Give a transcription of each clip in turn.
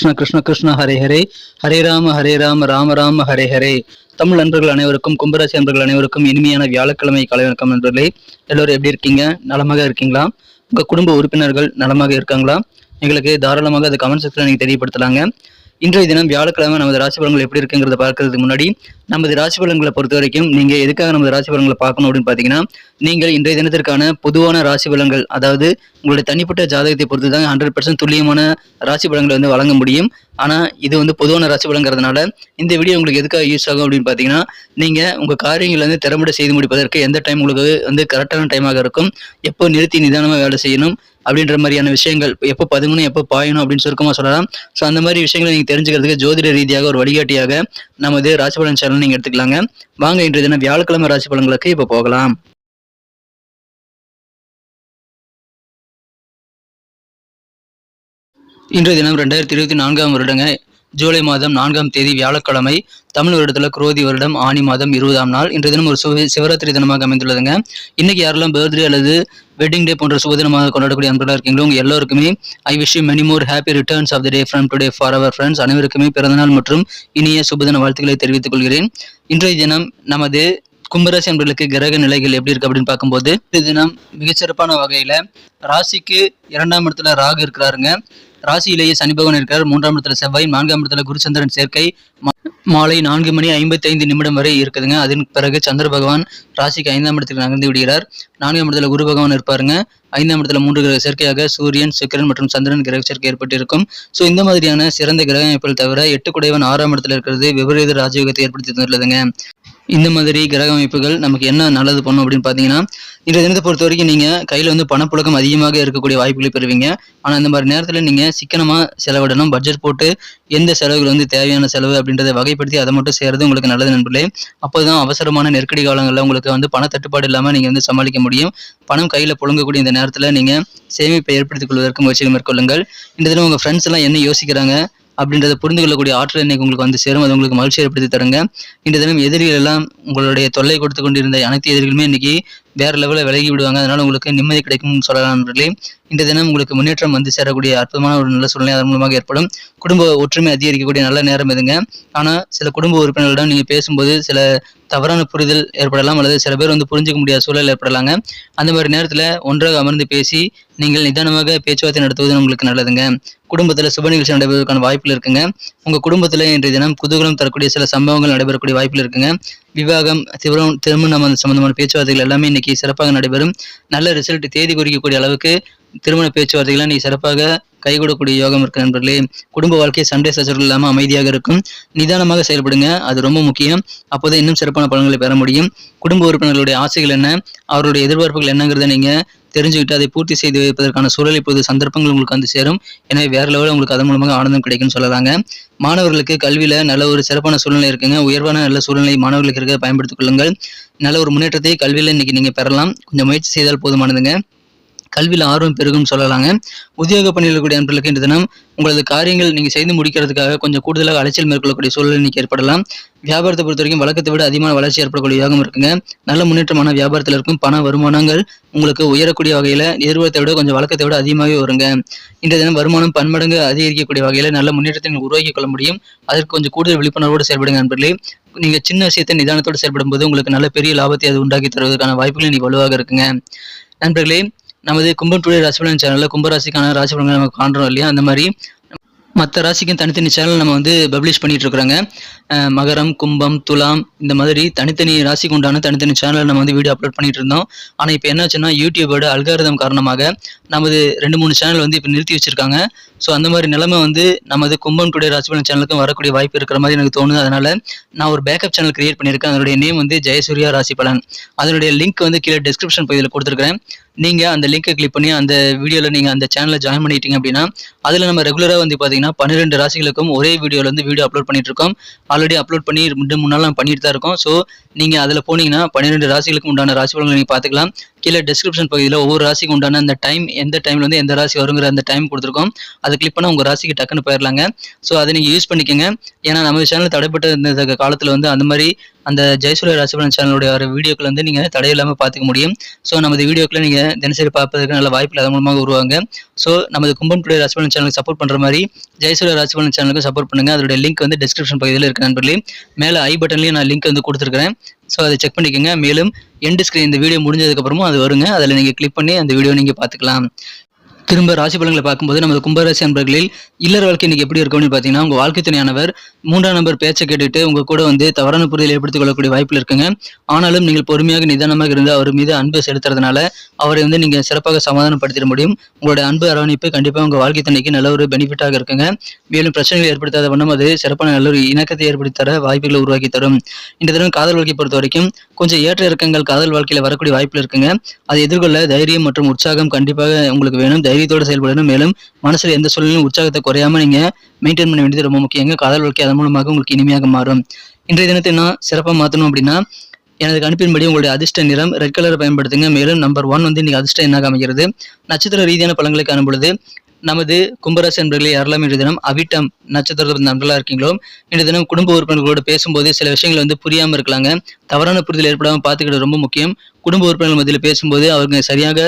கிருஷ்ண கிருஷ்ண கிருஷ்ண ஹரே ஹரே. ஹரே ராம ஹரே ராம ராம ராம ஹரே ஹரே. தமிழ் நண்பர்கள் அனைவருக்கும் கும்பராசி நண்பர்கள் அனைவருக்கும் இனிமையான வியாழக்கிழமை காலை வணக்கம் நண்பர்களே. எல்லோரும் எப்படி இருக்கீங்க? நலமாக இருக்கீங்களா? உங்க குடும்ப உறுப்பினர்கள் நலமாக இருக்காங்களா? எங்களுக்கு தாராளமாக அது கமெண்ட் செக்ஷனில் நீங்கள் தெரியப்படுத்தலாங்க. இன்றைய தினம் வியாழக்கிழமை நமது ராசி பலன்கள் எப்படி இருக்குங்கிறத பார்க்கறதுக்கு முன்னாடி நமது ராசி பலன்களை பொறுத்த வரைக்கும் நீங்க எதுக்காக நமது ராசி பலன்களை பார்க்கணும் அப்படின்னு பார்த்தீங்கன்னா நீங்கள் இன்றைய தினத்திற்கான பொதுவான ராசி பலன்கள் அதாவது உங்களுடைய தனிப்பட்ட ஜாதகத்தை பொறுத்து தான் ஹண்ட்ரட் பர்சன்ட் துல்லியமான ராசி பலன்களை வந்து வழங்க முடியும். ஆனால் இது வந்து பொதுவான ராசி பலங்கிறதுனால இந்த வீடியோ உங்களுக்கு எதுக்காக யூஸ் ஆகும் அப்படின்னு பார்த்தீங்கன்னா நீங்கள் உங்கள் காரியங்கள் வந்து திறம்பட செய்து முடிப்பதற்கு எந்த டைம் உங்களுக்கு வந்து கரெக்டான டைமாக இருக்கும் எப்போ நிறுத்தி நிதானமாக வேலை செய்யணும் அப்படின்ற மாதிரியான விஷயங்கள் எப்போ பதுங்கணும் எப்போ பாயணும் அப்படின்னு சுருக்கமாக சொல்லலாம். ஸோ அந்த மாதிரி விஷயங்களை நீங்கள் தெரிஞ்சுக்கிறதுக்கு ஜோதிட ரீதியாக ஒரு வழிகாட்டியாக நமது ராசிபலன் சேனல் நீங்கள் எடுத்துக்கலாங்க. வாங்க இன்றைய தினம் வியாழக்கிழமை ராசி பலன்களுக்கு இப்போ போகலாம். இன்றைய தினம் ரெண்டாயிரத்தி இருபத்தி நான்காம் வருடங்க. ஜூலை மாதம் நான்காம் தேதி வியாழக்கிழமை. தமிழ் வருடத்தில் குரோதி வருடம் ஆணி மாதம் இருபதாம் நாள். இன்றைய தினம் ஒரு சிவராத்திரி தினமாக அமைந்துள்ளதுங்க. இன்னைக்கு யாரெல்லாம் பர்த்டே அல்லது வெட்டிங் டே போன்ற சுபதினமாக கொண்டாடக்கூடிய அன்பர்களாக இருக்கீங்களோ உங்க எல்லோருக்குமே I wish you many more happy returns of the day from today for our friends அனைவருக்குமே பிறந்தநாள் மற்றும் இனிய சுபதின வாழ்த்துக்களை தெரிவித்துக் கொள்கிறேன். இன்றைய தினம் நமது கும்பராசி அன்பர்களுக்கு கிரக நிலைகள் எப்படி இருக்கு அப்படின்னு பார்க்கும்போது இந்த தினம் மிகச்சிறப்பான வகையில ராசிக்கு இரண்டாம் இடத்துல ராகு இருக்கிறாருங்க. ராசியிலேயே சனி பகவான் இருக்கிறார். மூன்றாம் இடத்துல செவ்வாய் நான்காம் இடத்துல குருச்சந்திரன் சேர்க்கை. மா- மாலை நான்கு மணி ஐம்பத்தி ஐந்து நிமிடம் வரை இருக்குதுங்க. அதன் பிறகு சந்திர பகவான் ராசிக்கு ஐந்தாம் இடத்துக்கு நகர்ந்து விடுகிறார். நான்காம் இடத்துல குரு பகவான் இருப்பாருங்க. ஐந்தாம் இடத்துல மூன்று கிரக சேர்க்கையாக சூரியன் சுக்கிரன் மற்றும் சந்திரன் கிரக சேர்க்கை ஏற்பட்டிருக்கும். ஸோ இந்த மாதிரியான சிறந்த கிரக அமைப்புகள் தவிர எட்டு குடைவன் ஆறாம் இடத்துல இருக்கிறது விபரீத ராஜயோகத்தை ஏற்படுத்தி தந்துள்ளதுங்க. இந்த மாதிரி கிரக அமைப்புகள் நமக்கு என்ன நல்லது பண்ணும் அப்படின்னு பார்த்தீங்கன்னா இன்றைய தினத்தை பொறுத்த வரைக்கும் நீங்கள் கையில் வந்து பணப்புழக்கம் அதிகமாக இருக்கக்கூடிய வாய்ப்புகளை பெறுவீங்க. ஆனால் இந்த மாதிரி நேரத்தில் நீங்கள் சிக்கனமாக செலவிடணும். பட்ஜெட் போட்டு எந்த செலவுகள் வந்து தேவையான செலவு அப்படின்றத வகைப்படுத்தி அதை மட்டும் செய்கிறது உங்களுக்கு நல்லது நண்பர்களே. அப்போதான் அவசரமான நெருக்கடி காலங்களில் உங்களுக்கு வந்து பண தட்டுப்பாடு இல்லாமல் நீங்கள் வந்து சமாளிக்க முடியும். பணம் கையில் புழங்கக்கூடிய இந்த நேரத்தில் நீங்கள் சேமிப்பை ஏற்படுத்திக் கொள்வதற்கு முயற்சிகள் மேற்கொள்ளுங்கள். இந்த தினம் உங்கள் ஃப்ரெண்ட்ஸ் எல்லாம் என்ன யோசிக்கிறாங்க? அப்படின்றத புரிந்து கொள்ளக்கூடிய ஆற்றல் இன்னைக்கு உங்களுக்கு வந்து சேரும். அது உங்களுக்கு மகிழ்ச்சி ஏற்படுத்தி தருங்க. இந்த தினம் எதிரிகள் எல்லாம் உங்களுடைய தொல்லை கொடுத்து கொண்டிருந்த அனைத்து எதிரிகளுமே இன்னைக்கு வேற லெவலில் விலகி விடுவாங்க. அதனால உங்களுக்கு நிம்மதி கிடைக்கும்னு சொல்லலாம் நண்பர்களே. இந்த தினம் உங்களுக்கு முன்னேற்றம் வந்து சேரக்கூடிய அற்புதமான ஒரு நல்ல சூழ்நிலை அதன் மூலமாக ஏற்படும். குடும்ப ஒற்றுமை அதிகரிக்கக்கூடிய நல்ல நேரம் இதுங்க. ஆனால் சில குடும்ப உறுப்பினர்களிடம் நீங்கள் பேசும்போது சில தவறான புரிதல் ஏற்படலாம் அல்லது சில பேர் வந்து புரிஞ்சிக்க முடியாத சூழல் ஏற்படலாங்க. அந்த மாதிரி நேரத்தில் ஒன்றாக அமர்ந்து பேசி நீங்கள் நிதானமாக பேச்சுவார்த்தை நடத்துவது உங்களுக்கு நல்லதுங்க. குடும்பத்தில் சுப நிகழ்ச்சி நடைபெறுவதற்கான வாய்ப்பில் இருக்குங்க. உங்கள் குடும்பத்தில் இன்றைய தினம் குதூகலம் தரக்கூடிய சில சம்பவங்கள் நடைபெறக்கூடிய வாய்ப்பில் இருக்குங்க. விவாகம் திருமணம் திருமணம் சம்பந்தமான பேச்சுவார்த்தைகள் எல்லாமே இன்னைக்கு சிறப்பாக நடைபெறும். நல்ல ரிசல்ட் தேதி குறிக்கக்கூடிய அளவுக்கு திருமண பேச்சுவார்த்தைகள்லாம் இன்னைக்கு சிறப்பாக கைகூடக்கூடிய யோகம் இருக்கு நண்பர்களே. குடும்ப வாழ்க்கை சண்டை சச்சரவு இல்லாமல் அமைதியாக இருக்கும். நிதானமாக செயல்படுங்க. அது ரொம்ப முக்கியம். அப்போதான் இன்னும் சிறப்பான பலன்களை பெற முடியும். குடும்ப உறுப்பினர்களுடைய ஆசைகள் என்ன? அவருடைய எதிர்பார்ப்புகள் என்னங்கிறத நீங்க தெரிஞ்சுக்கிட்டு அதை பூர்த்தி செய்து வைப்பதற்கான சூழல் இப்போது சந்தர்ப்பங்கள் உங்களுக்கு வந்து சேரும். எனவே வேற லெவலில் உங்களுக்கு அதன் மூலமாக ஆனந்தம் கிடைக்கும்னு சொல்லலாங்க. மாணவர்களுக்கு கல்வியில நல்ல ஒரு சிறப்பான சூழ்நிலை இருக்குங்க. உயர்வான நல்ல சூழ்நிலை மாணவர்களுக்கு இருக்க பயன்படுத்திக் கொள்ளுங்கள். நல்ல ஒரு முன்னேற்றத்தை கல்வியில இன்னைக்கு நீங்க பெறலாம். கொஞ்சம் முயற்சி செய்தால் போதுமானதுங்க. கல்வியில் ஆர்வம் பெருகும் சொல்லலாங்க. உத்தியோக பணியில் இருக்கக்கூடிய நண்பர்களுக்கு இந்த தினம் உங்களது காரியங்கள் நீங்கள் செய்து முடிக்கிறதுக்காக கொஞ்சம் கூடுதலாக அலைச்சல் மேற்கொள்ளக்கூடிய சூழல் இன்னைக்கு ஏற்படலாம். வியாபாரத்தை பொறுத்த வரைக்கும் வழக்கத்தை விட அதிகமான வளர்ச்சி ஏற்படக்கூடிய யோகம் இருக்குங்க. நல்ல முன்னேற்றமான வியாபாரத்தில் இருக்கும் பண வருமானங்கள் உங்களுக்கு உயரக்கூடிய வகையில் எதிர்பார்த்தை விட கொஞ்சம் வழக்கத்தை விட அதிகமாகவே வருங்க. இந்த தினம் வருமானம் பன்மடங்கு அதிகரிக்கக்கூடிய வகையில் நல்ல முன்னேற்றத்தை நீங்கள் உருவாக்கிக் கொள்ள முடியும். அதற்கு கொஞ்சம் கூடுதல் விழிப்புணர்வோடு செயல்படுங்க நண்பர்களே. நீங்கள் சின்ன விஷயத்தை நிதானத்தோடு செயல்படும் போது உங்களுக்கு நல்ல பெரிய லாபத்தை அது உண்டாக்கி தருவதற்கான வாய்ப்புகள் இன்னைக்கு வலுவாக இருக்குங்க. நண்பர்களே நமது கும்பம் டுடே ராசிபலன் சேனலில் கும்பராசிக்கான ராசி நம்ம காண்றோம் இல்லையா? அந்த மாதிரி மற்ற ராசிக்கும் தனித்தனி சேனல் நம்ம வந்து பப்ளிஷ் பண்ணிட்டு இருக்கிறோங்க. மகரம் கும்பம் துலாம் இந்த மாதிரி தனித்தனி ராசிக்கு உண்டான தனித்தனி சேனல் நம்ம வந்து வீடியோ அப்லோட் பண்ணிட்டு இருந்தோம். ஆனால் இப்போ என்னாச்சுன்னா யூடியூபோட அல்காரதம் காரணமாக நமது ரெண்டு மூணு சேனல் வந்து இப்போ நிறுத்தி வச்சிருக்காங்க. ஸோ அந்த மாதிரி நிலைமை வந்து நமது கும்பம் டுடே ராசிபலன் சேனலுக்கும் வரக்கூடிய வாய்ப்பு இருக்கிற மாதிரி எனக்கு தோணுது. அதனால நான் ஒரு பேக்கப் சேனல் கிரியேட் பண்ணியிருக்கேன். அதனுடைய நேம் வந்து ஜெயசூர்யா ராசிபலன். அதனுடைய லிங்க் வந்து கீழே டிஸ்கிரிப்ஷன் பகுதியில் கொடுத்துருக்கேன் நீங்கள் அந்த லிங்கை கிளிக் பண்ணி அந்த வீடியோவில் நீங்கள் அந்த சேனலை ஜாயின் பண்ணிட்டீங்க அப்படின்னா அதில் நம்ம ரெகுலராக வந்து பார்த்தீங்கன்னா பன்னிரெண்டு ராசிகளுக்கும் ஒரே வீடியோவில் வந்து வீடியோ அப்லோட் பண்ணிட்டு இருக்கோம் ஆல்ரெடி அப்லோட் பண்ணி ரெண்டு மூணு நாள் பண்ணிட்டு தான் இருக்கோம். ஸோ நீங்கள் அதில் போனீங்கன்னா பன்னிரெண்டு ராசிகளுக்கு உண்டான ராசி பலன்களை நீங்கள் பார்த்துக்கலாம் கீழே டிஸ்கிரிப்ஷன் பகுதியில் ஒவ்வொரு ராசிக்கு உண்டான அந்த டைம் எந்த டைம்ல வந்து எந்த ராசி வருங்கிற அந்த டைம் கொடுத்துருக்கோம். அதை கிளிக் பண்ணால் உங்கள் ராசிக்கு டக்குன்னு போயிடலாங்க. ஸோ அதை நீங்கள் யூஸ் பண்ணிக்கோங்க. ஏன்னா நம்ம சேனல் தடைப்பட்ட இந்த காலத்தில் வந்து அந்த மாதிரி அந்த ஜெயசூரிய ராசிபலன் சேனலுடைய வர வீடியோக்கள் வந்து நீங்கள் தடையில்லாமல் பார்த்துக்க முடியும். ஸோ நமது வீடியோக்களை நீங்கள் தினசரி பார்ப்பதற்கு நல்ல வாய்ப்புகள் அதன் மூலமாக உருவாங்க. ஸோ நமது கும்பன் டுடே ராசிபலன் சேனலுக்கு சப்போர்ட் பண்ணுற மாதிரி ஜெயசூரிய ராசிபலன் சேனலுக்கு சப்போர்ட் பண்ணுங்கள் அதோடைய லிங்க் வந்து டிஸ்கிரிப்ஷன் பகுதியில் இருக்க நண்பர்களே. மேலே ஐ பட்டன்லேயும் நான் லிங்க் வந்து கொடுத்துருக்கிறேன். ஸோ அதை செக் பண்ணிக்கோங்க. மேலும் எண்டு ஸ்க்ரீன் இந்த வீடியோ முடிஞ்சதுக்கப்புறமும் அது வருங்க. அதில் நீங்கள் கிளிக் பண்ணி அந்த வீடியோ நீங்கள் பார்த்துக்கலாம். திரும்ப ராசி பலன்களை பார்க்கும்போது நமது கும்பராசி அன்பர்களில் இல்லற வாழ்க்கை இன்னைக்கு எப்படி இருக்கும்னு பார்த்தீங்கன்னா உங்க வாழ்க்கை துணையானவர் மூன்றாம் நம்பர் பேச்சை கேட்டுட்டு உங்க கூட வந்து தவறான புரிதல் ஏற்படுத்திக் கொள்ளக்கூடிய வாய்ப்பில் இருக்குங்க. ஆனாலும் நீங்கள் பொறுமையாக நிதானமாக இருந்து அவர் மீது அன்பு செலுத்துறதுனால அவரை வந்து நீங்க சிறப்பாக சமாதானப்படுத்திட முடியும். உங்களுடைய அன்பு அரவணைப்பு கண்டிப்பாக உங்க வாழ்க்கை துணைக்கு நல்ல ஒரு பெனிஃபிட்டாக இருக்குங்க. மேலும் பிரச்சனைகள் ஏற்படுத்தாத வண்ணம் அது சிறப்பான நல்ல ஒரு இணக்கத்தை ஏற்படுத்தி தர வாய்ப்புகளை உருவாக்கி தரும். இந்த தினம் காதல் வாழ்க்கை பொறுத்த வரைக்கும் கொஞ்சம் ஏற்ற இறக்கங்கள் காதல் வாழ்க்கையில் வரக்கூடிய வாய்ப்பில் இருக்குங்க. அதை எதிர்கொள்ள தைரியம் மற்றும் உற்சாகம் கண்டிப்பாக உங்களுக்கு வேணும். தைரியம் தைரியத்தோடு செயல்படணும். மேலும் மனசில் எந்த சூழ்நிலையும் உற்சாகத்தை குறையாம நீங்க மெயின்டைன் பண்ண வேண்டியது ரொம்ப முக்கியங்க காதல் வாழ்க்கை அதன் மூலமாக உங்களுக்கு இனிமையாக மாறும். இன்றைய தினத்தை நான் சிறப்பாக மாற்றணும் அப்படின்னா எனது அனுப்பின்படி உங்களுடைய அதிர்ஷ்ட நிறம் ரெட் கலரை பயன்படுத்துங்க. மேலும் நம்பர் ஒன் வந்து இன்னைக்கு அதிர்ஷ்டம் என்னாக அமைகிறது. நட்சத்திர ரீதியான பழங்களை காணும் பொழுது நமது கும்பராசி நண்பர்களை யாரெல்லாம் இன்றைய தினம் அவிட்டம் நட்சத்திரத்தில் நண்பர்களாக இருக்கீங்களோ இன்றைய தினம் குடும்ப உறுப்பினர்களோட பேசும்போது சில விஷயங்கள் வந்து புரியாமல் இருக்கலாங்க. தவறான புரிதல் ஏற்படாமல் பார்த்துக்கிட்டு ரொம்ப முக்கியம். குடும்ப உறுப்பினர்கள் மத்தியில் பேசும்போது அவங்க சரியாக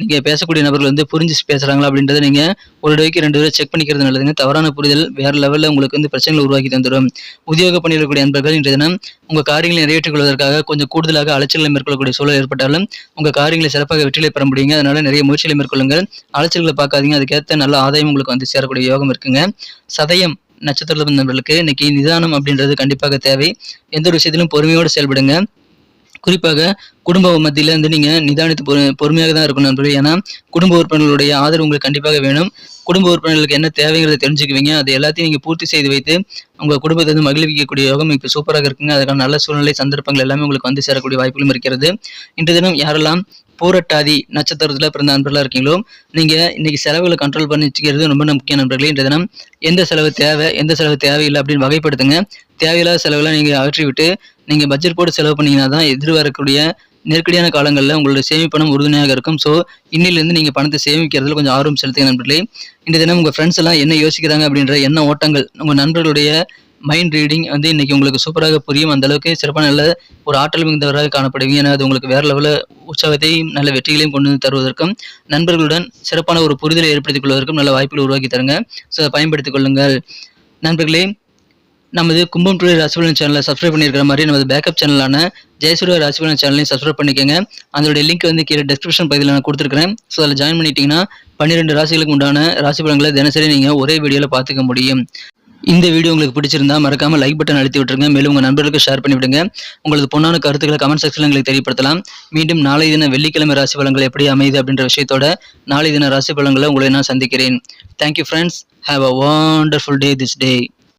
நீங்கள் பேசக்கூடிய நபர்கள் வந்து புரிஞ்சு பேசுகிறாங்களா அப்படின்றத நீங்கள் ஒரு தடவைக்கு ரெண்டு தடவை செக் பண்ணிக்கிறது நல்லதுங்க. தவறான புரிதல் வேறு லெவலில் உங்களுக்கு வந்து பிரச்சனைகளை உருவாக்கி தந்துடும். உத்தியோக பணியில் இருக்கக்கூடிய நண்பர்கள் இன்றைய தினம் உங்கள் காரியங்களை நிறைவேற்றிக் கொஞ்சம் கூடுதலாக அலைச்சல்களை மேற்கொள்ளக்கூடிய சூழல் ஏற்பட்டாலும் உங்கள் காரியங்களை சிறப்பாக வெற்றிலை பெற முடியுங்க. அதனால் நிறைய முயற்சிகளை மேற்கொள்ளுங்கள். அலைச்சல்களை பார்க்காதீங்க. அதுக்கேற்ற நல்ல ஆதாயம் உங்களுக்கு வந்து சேரக்கூடிய யோகம் இருக்குங்க. சதயம் நட்சத்திரத்தில் நண்பர்களுக்கு இன்னைக்கு நிதானம் அப்படின்றது கண்டிப்பாக தேவை. எந்த ஒரு விஷயத்திலும் பொறுமையோடு செயல்படுங்க. குறிப்பாக குடும்ப மத்தியில இருந்து நீங்க நிதானித்து பொறு பொறுமையாக தான் இருக்கணும் நண்பர்களே. ஏன்னா குடும்ப உறுப்பினர்களுடைய ஆதரவு உங்களுக்கு கண்டிப்பாக வேணும். குடும்ப உறுப்பினர்களுக்கு என்ன தேவைங்கிறத தெரிஞ்சுக்குவீங்க. அது எல்லாத்தையும் நீங்க பூர்த்தி செய்து வைத்து உங்க குடும்பத்தை வந்து மகிழ்விக்கக்கூடிய யோகம் இப்போ சூப்பராக இருக்குங்க. அதுக்கான நல்ல சூழ்நிலை சந்தர்ப்பங்கள் எல்லாமே உங்களுக்கு வந்து சேரக்கூடிய வாய்ப்புகளும் இருக்கிறது. இன்று தினம் யாரெல்லாம் பூரட்டாதி நட்சத்திரத்தில் பிறந்த நண்பர்களாக இருக்கீங்களோ நீங்கள் இன்னைக்கு செலவுகளை கண்ட்ரோல் பண்ணி வச்சுக்கிறது ரொம்ப முக்கிய நண்பர்களே. இன்றைய தினம் எந்த செலவு தேவை எந்த செலவு தேவையில்லை அப்படின்னு வகைப்படுத்துங்க. தேவையில்லாத செலவுலாம் நீங்கள் அகற்றி விட்டு நீங்கள் பட்ஜெட் போட்டு செலவு பண்ணீங்கன்னா தான் எதிர்வரக்கூடிய நெருக்கடியான காலங்களில் உங்களோட சேமிப்பணம் உறுதுணையாக இருக்கும். ஸோ இன்னிலிருந்து நீங்கள் பணத்தை சேமிக்கிறதுல கொஞ்சம் ஆர்வம் செலுத்துங்க நண்பர்களே. இந்த தினம் உங்கள் ஃப்ரெண்ட்ஸ் எல்லாம் என்ன யோசிக்கிறாங்க அப்படின்ற என்ன ஓட்டங்கள் உங்கள் நண்பர்களுடைய மைண்ட் ரீடிங் வந்து இன்னைக்கு உங்களுக்கு சூப்பராக புரியும். அந்த அளவுக்கு சிறப்பான நல்ல ஒரு ஆற்றல் மிகுந்தவராக காணப்படுவீங்க. ஏன்னா அது உங்களுக்கு வேற லெவலில் உற்சாகத்தையும் நல்ல வெற்றிகளையும் கொண்டு வந்து தருவதற்கும் நண்பர்களுடன் சிறப்பான ஒரு புரிதலை ஏற்படுத்திக் கொள்வதற்கும் நல்ல வாய்ப்புகள் உருவாக்கி தருங்க. ஸோ அதை பயன்படுத்திக் கொள்ளுங்கள். நண்பர்களே நமது கும்பம் டுடே ராசிபலன் சேனலை சப்ஸ்கிரைப் பண்ணியிருக்கிற மாதிரி நமது பேக்கப் சேனலான ஜெயசூரிய ராசிபலன் சேனலையும் சப்ஸ்கிரைப் பண்ணிக்கோங்க. அதனுடைய லிங்க் வந்து கீழே டிஸ்கிரிப்ஷன் பகுதியில் நான் கொடுத்துருக்கிறேன். ஸோ அதில் ஜாயின் பண்ணிட்டீங்கன்னா பன்னிரெண்டு ராசிகளுக்கு உண்டான ராசி பலன்களை தினசரி நீங்கள் ஒரே வீடியோவில் பார்த்துக்க முடியும். இந்த வீடியோ உங்களுக்கு பிடிச்சிருந்தா மறக்காம லைக் பட்டன் அழுத்தி விட்டுருங்க. மேலும் உங்கள் நண்பர்களுக்கு ஷேர் பண்ணி விடுங்க. உங்களது பொண்ணான கருத்துக்களை கமெண்ட் செக்ஷனில் எங்களுக்கு தெரியப்படுத்தலாம். மீண்டும் நாளை தின வெள்ளிக்கிழமை ராசி பலன்கள் எப்படி அமையுது அப்படின்ற விஷயத்தோட நாளை தின ராசி பலன்களை உங்களை நான் சந்திக்கிறேன். Thank you friends have a wonderful day this day